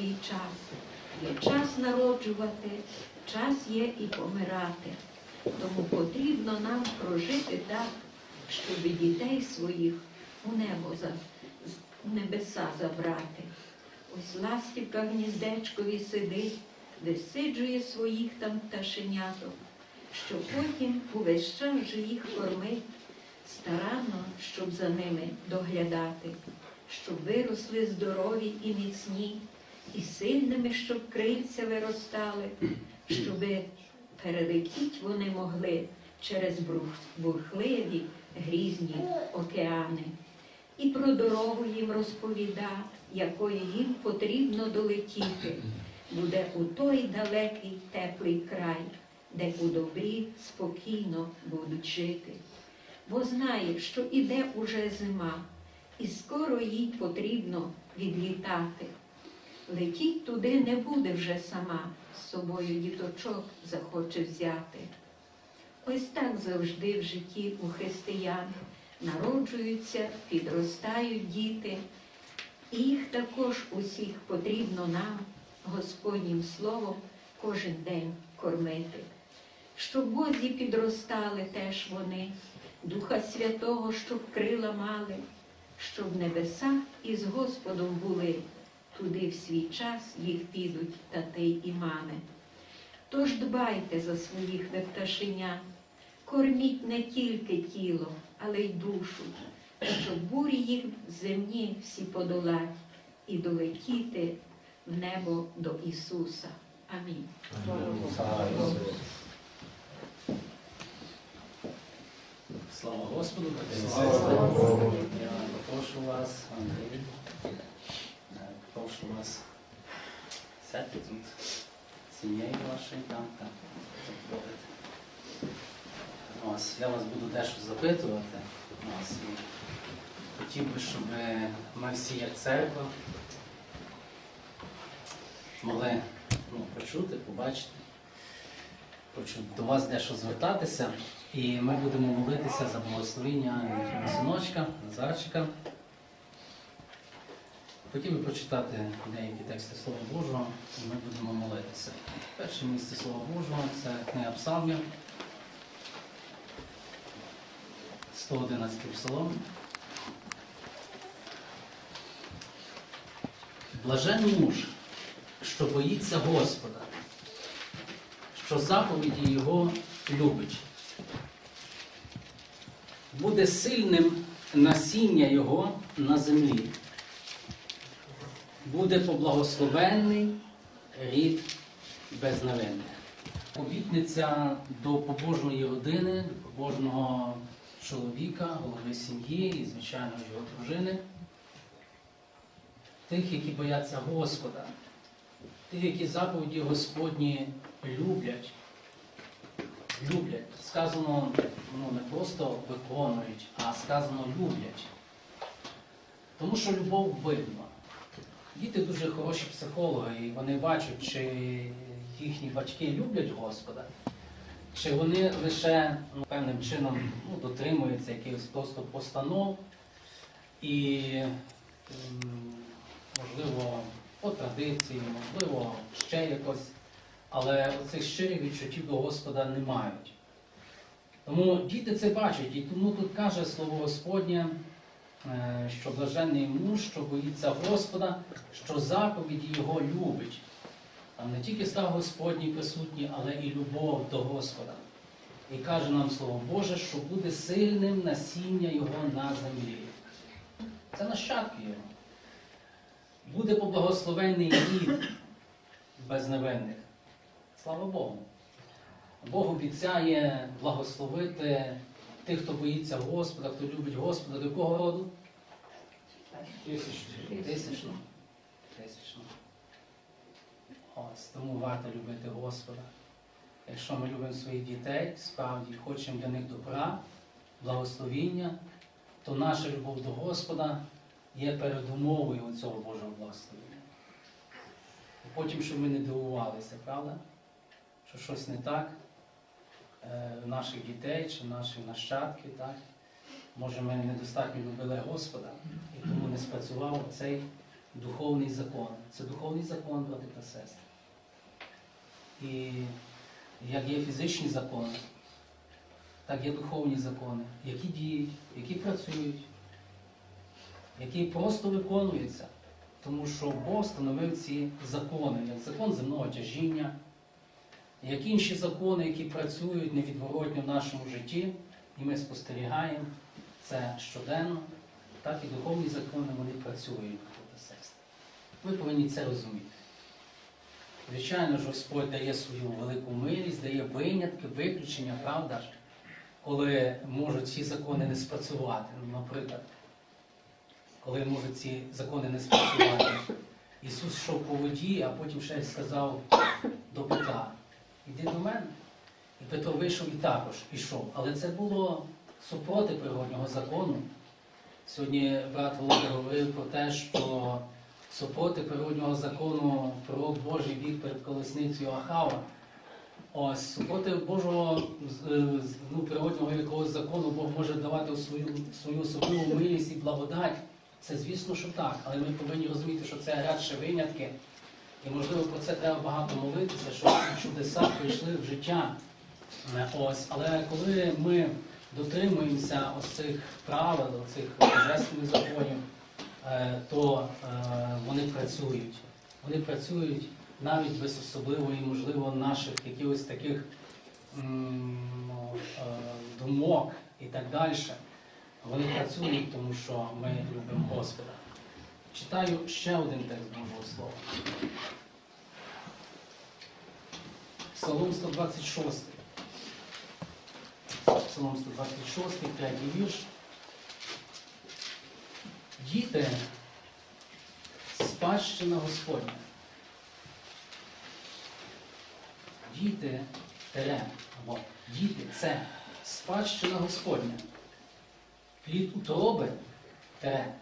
свій час. Є час народжувати, час є і помирати. Тому потрібно нам прожити так, щоб дітей своїх у небо за небеса забрати. Ось ластівка гніздечкові сидить, висиджує своїх там пташеняток, що потім увесь час же їх кормить, старанно, щоб за ними доглядати, щоб виросли здорові і міцні, і сильними, щоб крильця виростали, щоби перелетіть вони могли через бурхливі грізні океани. І про дорогу їм розповіда, якою їм потрібно долетіти, буде у той далекий теплий край, де у добрі спокійно будуть жити. Бо знає, що іде уже зима, і скоро їй потрібно відлітати. Летіть туди не буде вже сама, з собою діточок захоче взяти. Ось так завжди в житті у християн народжуються, підростають діти, і їх також усіх потрібно нам, Господнім Словом, кожен день кормити. Щоб Бозі підростали теж вони, Духа Святого, щоб крила мали, щоб небеса із Господом були, туди в свій час їх підуть тати і мами. Тож дбайте за своїх вепташеня, корміть не тільки тіло, але й душу, щоб бурі їх земні всі подолать і долетіти в небо до Ісуса. Амінь. Слава Господу, Слава Слава Богу. Я прошу вас, Андрій, прошу вас сядьте тут сім'єю вашою, там, там, заходите. Ось, я вас буду дещо запитувати. Ось, і хотів би, щоб ми всі як церква могли ну, почути, побачити. Хочу до вас дещо звертатися, і ми будемо молитися за благословення синочка, Назарчика. Хотів би прочитати деякі тексти Слова Божого, і ми будемо молитися. Перше місце Слова Божого це книга Псалмів, 111 псалом. Блаженний муж, що боїться Господа, що заповіді Його любить. Буде сильним насіння Його на землі. Буде поблагословенний рід безневинних. Обітниця до побожної родини, до побожного чоловіка, голови сім'ї і, звичайно, його дружини. Тих, які бояться Господа, тих, які заповіді Господні люблять. Люблять. Сказано ну, не просто виконують, а сказано люблять. Тому що любов видно. Діти дуже хороші психологи, і вони бачать, чи їхні батьки люблять Господа, чи вони лише ну, певним чином ну, дотримуються якихось просто постанов і, можливо, по традиції, можливо, ще якось, але цих щирих відчуттів до Господа не мають. Тому діти це бачать, і тому тут каже слово Господнє, що блаженний муж, що боїться Господа, що заповіді його любить. Там не тільки став Господній присутній, але і любов до Господа. І каже нам Слово Боже, що буде сильним насіння Його на землі. Це нащадки Його. Буде поблагословений рід безневинних. Слава Богу. Бог обіцяє благословити тих, хто боїться Господа, хто любить Господа, до якого роду? Тисячно. Тисячно. Ось, тому варто любити Господа. Якщо ми любимо своїх дітей, справді хочемо для них добра, благословіння, то наша любов до Господа є передумовою цього Божого благословення. Потім, щоб ми не дивувалися, правда? Що щось не так наших дітей чи в наших нащадки, так? Може, ми недостатньо любили Господа, і тому не спрацював цей духовний закон. Це духовний закон, брати та сестри. І як є фізичні закони, так є духовні закони, які діють, які працюють, які просто виконуються. Тому що Бог встановив ці закони, як закон земного тяжіння, як інші закони, які працюють невідворотно в нашому житті, і ми спостерігаємо це щоденно, так і духовні закони вони працюють, та сестри. Ми повинні це розуміти. Звичайно ж, Господь дає свою велику милість, дає винятки, виключення, правда коли можуть ці закони не спрацювати. Ну, Наприклад, коли можуть ці закони не спрацювати. Ісус йшов по воді, а потім ще й сказав до Петра, іди до мене. І Петро вийшов і також ішов. Але це було супроти природнього закону. Сьогодні брат Володя говорив про те, що супроти природнього закону пророк Божий біг перед колесницею Ахава. Ось супроти Божого е, ну, природнього якогось закону Бог може давати свою, свою особливу милість і благодать. Це звісно, що так, але ми повинні розуміти, що це радше винятки. І можливо про це треба багато молитися, щоб ці чудеса прийшли в життя. Е, Ось, але коли ми дотримуємося ось цих правил, цих божественних законів, е, то е, вони працюють. Вони працюють навіть без особливої, можливо, наших якихось таких думок і так далі. Вони працюють, тому що ми любимо Господа. Читаю ще один текст Божого Слова. Псалом 126. Псалом 126, третій вірш. Діти, спадщина Господня. Діти, тере, або діти це спадщина Господня. Плід утроби тере,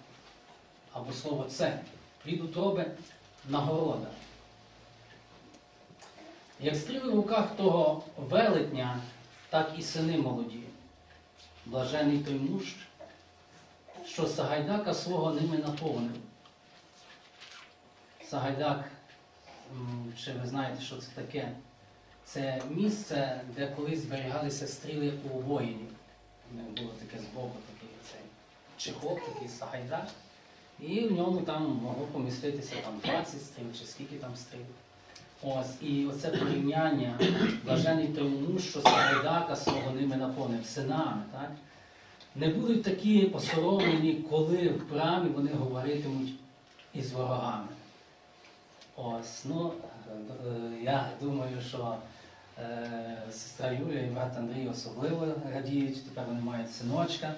або слово це, плід утроби нагорода. Як стріли в руках того велетня, так і сини молоді. Блажений той муж, що Сагайдака свого ними наповнив. Сагайдак, чи ви знаєте, що це таке? Це місце, де колись зберігалися стріли у воїнів. У них було таке збоку такий цей чехол, такий Сагайдак. І в ньому там могло поміститися там 20 стріл, чи скільки там стріл. Ось, і оце порівняння блажений тому, що Сагайдака свого ними наповнив синами, так? Не будуть такі посоромлені, коли в храмі вони говоритимуть із ворогами. Ось, ну, е, я думаю, що е, сестра Юлія і брат Андрій особливо радіють, тепер вони мають синочка,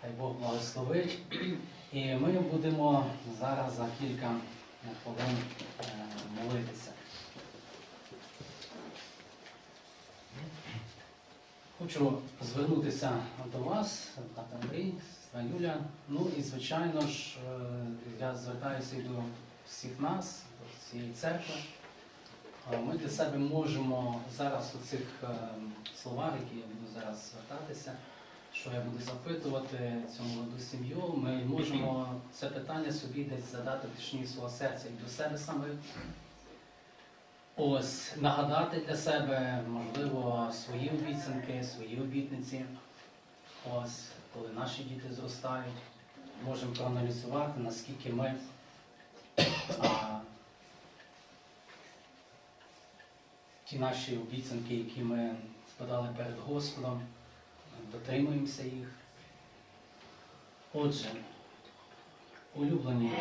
хай Бог благословить. І ми будемо зараз за кілька хвилин е, молитися. Хочу звернутися до вас, брат Андрій, сестра Юля. Ну і звичайно ж, е, я звертаюся і до всіх нас, до цієї церкви. Е, Ми для себе можемо зараз у цих е, словах, які я буду зараз звертатися, що я буду запитувати цю молоду сім'ю, ми можемо це питання собі десь задати в свого серця і до себе саме. Ось, нагадати для себе, можливо, свої обіцянки, свої обітниці. Ось, коли наші діти зростають, можемо проаналізувати, наскільки ми а, ті наші обіцянки, які ми складали перед Господом, дотримуємося їх. Отже, улюблені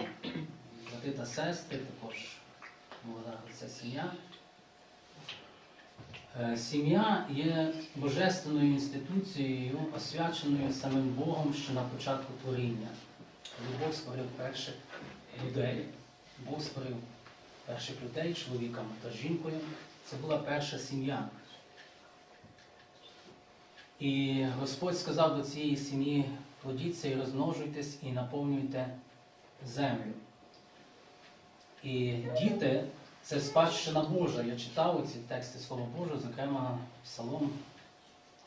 брати та сестри, також молода ця сім'я. Е, Сім'я є божественною інституцією, освяченою самим Богом ще на початку творіння. Коли Бог створив перших людей, Бог створив перших людей чоловіком та жінкою. Це була перша сім'я. І Господь сказав до цієї сім'ї: плодіться і розмножуйтесь і наповнюйте землю. І діти це спадщина Божа. Я читав ці тексти Слова Божого, зокрема Псалом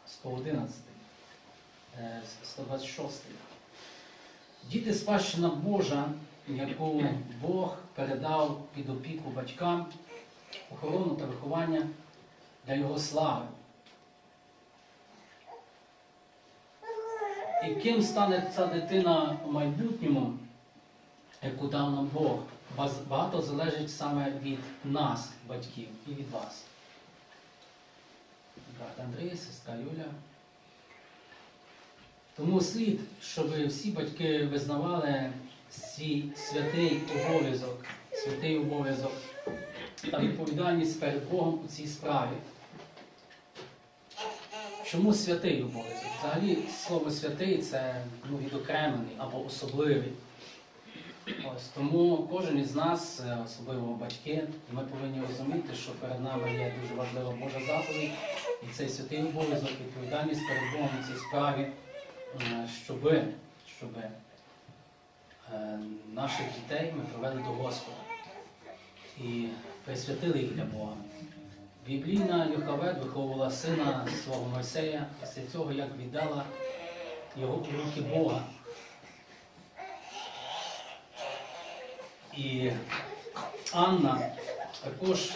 111, е, 126. Діти спадщина Божа, яку Бог передав під опіку батькам, охорону та виховання для його слави. І ким стане ця дитина у майбутньому, яку дав нам Бог, багато залежить саме від нас, батьків, і від вас. Брат Андрій, сестра Юля. Тому слід, щоб всі батьки визнавали свій святий обов'язок, святий обов'язок та відповідальність перед Богом у цій справі. Чому святий обов'язок? Взагалі слово святий це ну, відокремлений або особливий. Ось тому кожен із нас, е, особливо батьки, ми повинні розуміти, що перед нами є дуже важлива Божа заповідь, і цей святий обов'язок, відповідальність перед Богом у цій справі, е, щоби, щоби е, наших дітей ми привели до Господа і присвятили їх для Бога. Біблійна Йохавед виховувала сина свого Мойсея після цього, як віддала його у руки Бога. І Анна також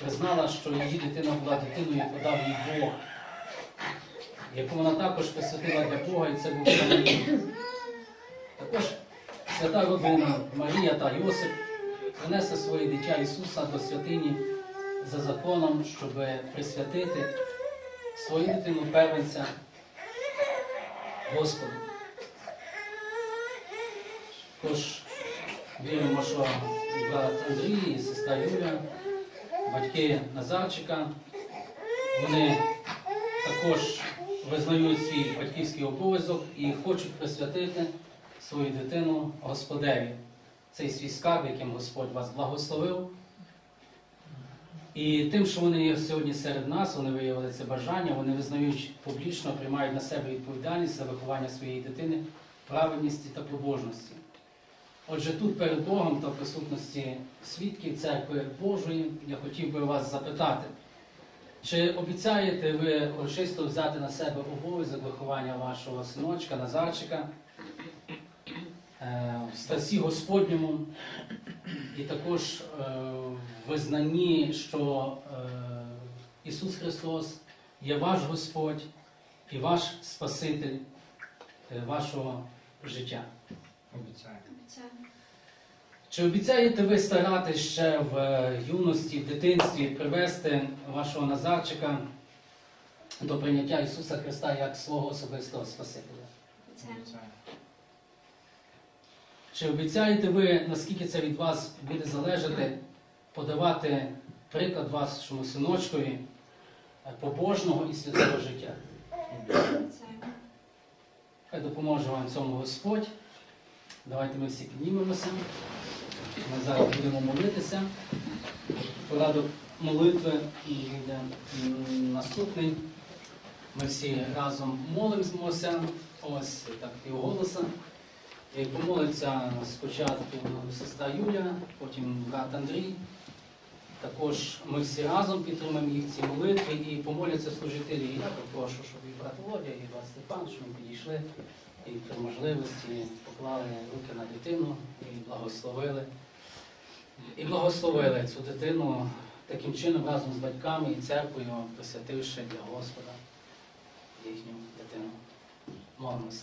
признала, що її дитина була дитиною, яку дав їй Бог, яку вона також присвятила для Бога, і це був Самуїл. Також свята родина Марія та Йосип принесли своє дитя Ісуса до святині за законом, щоб присвятити свою дитину первенця Господу. Тож віримо, що брат Андрій сестра Юля, батьки Назарчика, вони також визнають свій батьківський обов'язок і хочуть присвятити свою дитину Господеві. Цей свій скарб, яким Господь вас благословив. І тим, що вони є сьогодні серед нас, вони виявили це бажання, вони визнають публічно, приймають на себе відповідальність за виховання своєї дитини, праведності та побожності. Отже, тут перед Богом та в присутності свідків церкви Божої я хотів би вас запитати, чи обіцяєте ви урочисто взяти на себе обов'язок виховання вашого синочка Назарчика е, в страсі Господньому і також е, визнанні, що е, Ісус Христос є ваш Господь і ваш Спаситель е, вашого життя? Обіцяю. Чи обіцяєте ви старати ще в е, юності, в дитинстві привести вашого Назарчика до прийняття Ісуса Христа як свого особистого Спасителя? Обіцяю. Чи обіцяєте ви, наскільки це від вас буде залежати, подавати приклад вашому синочкові е, побожного і святого життя? Хай допоможе вам цьому Господь. Давайте ми всі піднімемося. Ми зараз будемо молитися. Порядок молитви йде наступний. Ми всі разом молимося. Ось так. І помолиться спочатку сестра Юля, потім брат Андрій. Також ми всі разом підтримаємо їх в цій молитві і помоляться служителі. Я попрошу, щоб і брат Володя, і брат Степан, щоб ми підійшли і при можливості поклали руки на дитину і благословили. І благословили цю дитину таким чином разом з батьками і церквою, присвятивши для Господа їхню дитину. Молимося.